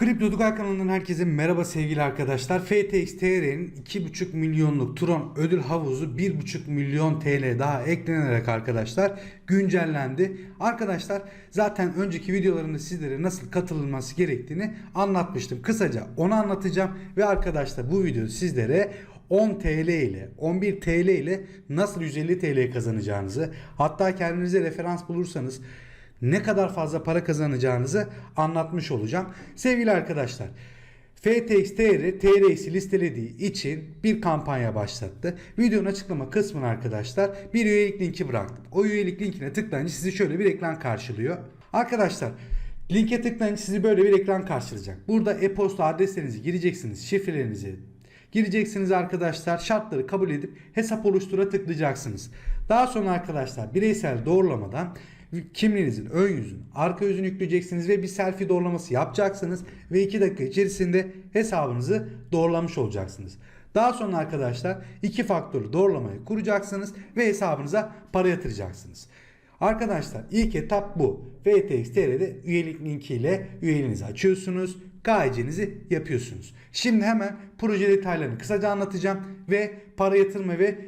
Kripto Dugal kanalından herkese merhaba sevgili arkadaşlar. FTX TR'nin 2,5 milyonluk Tron ödül havuzu 1,5 milyon TL daha eklenerek arkadaşlar güncellendi. Arkadaşlar zaten önceki videolarımda sizlere nasıl katılılması gerektiğini anlatmıştım. Kısaca onu anlatacağım ve arkadaşlar bu videoda sizlere 10 TL ile 11 TL ile nasıl 150 TL kazanacağınızı hatta kendinize referans bulursanız ne kadar fazla para kazanacağınızı anlatmış olacağım. Sevgili arkadaşlar FTX TR TRX'i listelediği için bir kampanya başlattı. Videonun açıklama kısmına arkadaşlar bir üyelik linki bıraktım. O üyelik linkine tıklayınca sizi şöyle bir ekran karşılıyor. Arkadaşlar linke tıklayınca sizi böyle bir ekran karşılayacak. Burada e-posta adreslerinizi gireceksiniz, şifrelerinizi gireceksiniz arkadaşlar. Şartları kabul edip hesap oluştura tıklayacaksınız. Daha sonra arkadaşlar bireysel doğrulamadan kimliğinizin ön yüzünü, arka yüzünü yükleyeceksiniz ve bir selfie doğrulaması yapacaksınız ve 2 dakika içerisinde hesabınızı doğrulamış olacaksınız. Daha sonra arkadaşlar iki faktörlü doğrulamayı kuracaksınız ve hesabınıza para yatıracaksınız. Arkadaşlar ilk etap bu. TR'de üyelik linkiyle üyeliğinizi açıyorsunuz. KYC'nizi yapıyorsunuz. Şimdi hemen proje detaylarını kısaca anlatacağım ve para yatırma ve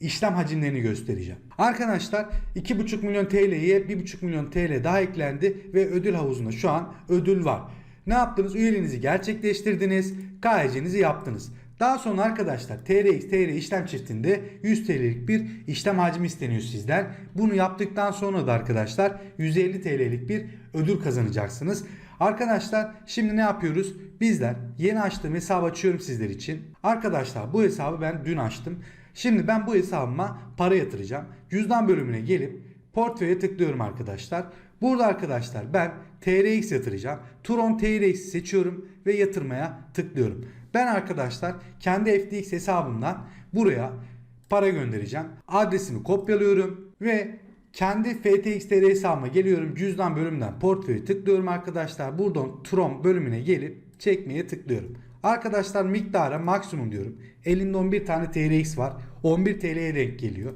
işlem hacimlerini göstereceğim. Arkadaşlar 2,5 milyon TL'ye 1,5 milyon TL daha eklendi ve ödül havuzunda şu an ödül var. Ne yaptınız? Üyeliğinizi gerçekleştirdiniz. KYC'nizi yaptınız. Daha sonra arkadaşlar TRX TR işlem çiftinde 100 TL'lik bir işlem hacmi isteniyor sizden. Bunu yaptıktan sonra da arkadaşlar 150 TL'lik bir ödül kazanacaksınız. Arkadaşlar şimdi ne yapıyoruz? Bizler yeni açtığım hesabı açıyorum sizler için. Arkadaşlar bu hesabı ben dün açtım. Şimdi ben bu hesabıma para yatıracağım. Cüzdan bölümüne gelip portföye tıklıyorum arkadaşlar. Burada arkadaşlar ben TRX yatıracağım. Tron TRX'i seçiyorum ve yatırmaya tıklıyorum. Ben arkadaşlar kendi FTX hesabımdan buraya para göndereceğim. Adresimi kopyalıyorum ve kendi FTX hesabıma geliyorum. Cüzdan bölümünden portföyü tıklıyorum arkadaşlar. Buradan Tron bölümüne gelip çekmeye tıklıyorum. Arkadaşlar miktara maksimum diyorum. Elimde 11 tane TRX var. 11 TL'ye denk geliyor.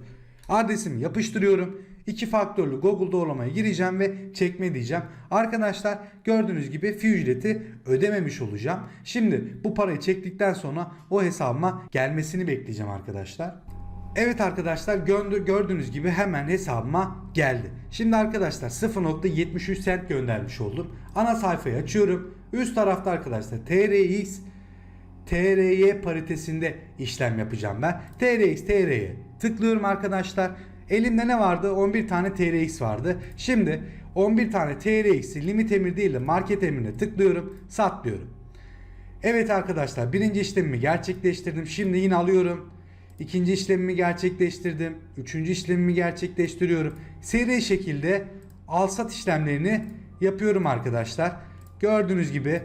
Adresimi yapıştırıyorum. İki faktörlü Google doğrulamaya gireceğim ve çekme diyeceğim. Arkadaşlar gördüğünüz gibi fi ücreti ödememiş olacağım. Şimdi bu parayı çektikten sonra o hesabıma gelmesini bekleyeceğim arkadaşlar. Evet arkadaşlar gördüğünüz gibi hemen hesabıma geldi. Şimdi arkadaşlar 0.73 cent göndermiş oldum. Ana sayfayı açıyorum. Üst tarafta arkadaşlar TRX TRY paritesinde işlem yapacağım ben. TRX TR'ye tıklıyorum arkadaşlar. Elimde ne vardı? 11 tane TRX vardı. Şimdi 11 tane TRX'i limit emir değil de market emrine tıklıyorum. Sat diyorum. Evet arkadaşlar birinci işlemimi gerçekleştirdim. Şimdi yine alıyorum. İkinci işlemimi gerçekleştirdim. Üçüncü işlemimi gerçekleştiriyorum. Seri şekilde al sat işlemlerini yapıyorum arkadaşlar. Gördüğünüz gibi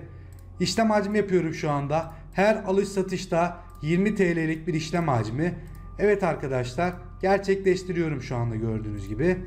işlem hacmi yapıyorum şu anda. Her alış satışta 20 TL'lik bir işlem hacmi. Evet arkadaşlar gerçekleştiriyorum şu anda gördüğünüz gibi.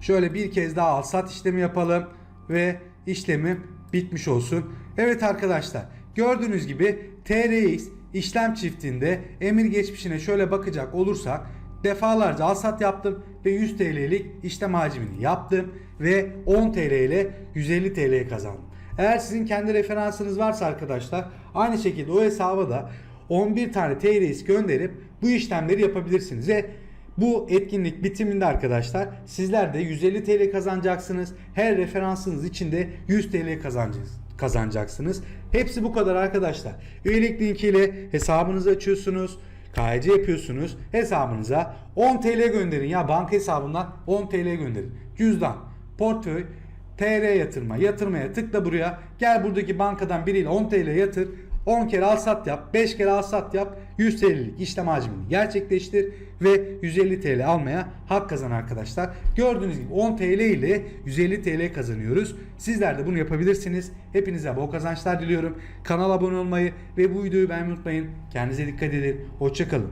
Şöyle bir kez daha al sat işlemi yapalım ve işlemim bitmiş olsun. Evet arkadaşlar gördüğünüz gibi TRX işlem çiftinde emir geçmişine şöyle bakacak olursak defalarca al sat yaptım ve 100 TL'lik işlem hacmini yaptım ve 10 TL ile 150 TL kazandım. Eğer sizin kendi referansınız varsa arkadaşlar aynı şekilde o hesaba da 11 tane TRX gönderip bu işlemleri yapabilirsiniz ve bu etkinlik bitiminde arkadaşlar sizler de 150 TL kazanacaksınız. Her referansınız içinde 100 TL kazanacaksınız kazanacaksınız. Hepsi bu kadar arkadaşlar. Üyelik linkiyle hesabınızı açıyorsunuz. KYC yapıyorsunuz. Hesabınıza 10 TL gönderin ya banka hesabından 10 TL gönderin. Cüzdan, portföy, TR yatırma. Yatırmaya tıkla buraya. Gel buradaki bankadan biriyle 10 TL yatır. 10 kere al sat yap, 5 kere al sat yap, 100 TL'lik işlem hacmini gerçekleştir ve 150 TL almaya hak kazan arkadaşlar. Gördüğünüz gibi 10 TL ile 150 TL kazanıyoruz. Sizler de bunu yapabilirsiniz. Hepinize bol kazançlar diliyorum. Kanala abone olmayı ve bu videoyu beğenmeyi unutmayın. Kendinize dikkat edin. Hoşçakalın.